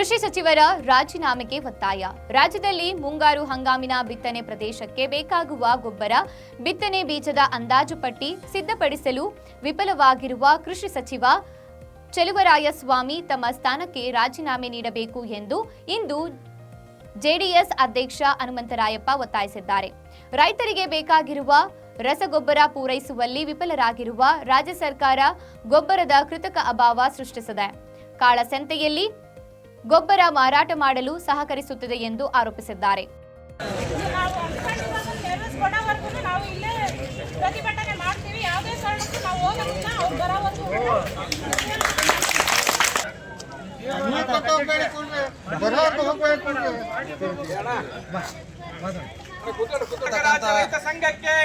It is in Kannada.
ರಾಜೀನಾಮೆಗೆ ಒತ್ತಾಯ. ರಾಜ್ಯದಲ್ಲಿ ಮುಂಗಾರು ಹಂಗಾಮಿನ ಬಿತ್ತನೆ ಪ್ರದೇಶಕ್ಕೆ ಬೇಕಾಗುವ ಗೊಬ್ಬರ, ಬಿತ್ತನೆ ಬೀಜದ ಅಂದಾಜು ಪಟ್ಟಿ ಸಿದ್ಧಪಡಿಸಲು ವಿಫಲವಾಗಿರುವ ಕೃಷಿ ಸಚಿವ ಚೆಲುವರಾಯಸ್ವಾಮಿ ತಮ್ಮ ಸ್ಥಾನಕ್ಕೆ ರಾಜೀನಾಮೆ ನೀಡಬೇಕು ಎಂದು ಇಂದು ಜೆಡಿಎಸ್ ಅಧ್ಯಕ್ಷ ಹನುಮಂತರಾಯಪ್ಪ ಒತ್ತಾಯಿಸಿದ್ದಾರೆ. ರೈತರಿಗೆ ಬೇಕಾಗಿರುವ ರಸಗೊಬ್ಬರ ಪೂರೈಸುವಲ್ಲಿ ವಿಫಲರಾಗಿರುವ ರಾಜ್ಯ ಸರ್ಕಾರ ಗೊಬ್ಬರದ ಕೃತಕ ಅಭಾವ ಸೃಷ್ಟಿಸಿದೆ. ಕಾಳಸಂತೆಯಲ್ಲಿ ಗೊಬ್ಬರ ಮಾರಾಟ ಮಾಡಲು ಸಹಕರಿಸುತ್ತಿದೆ ಎಂದು ಆರೋಪಿಸಿದ್ದಾರೆ. ಸಂಘಕ್ಕೆ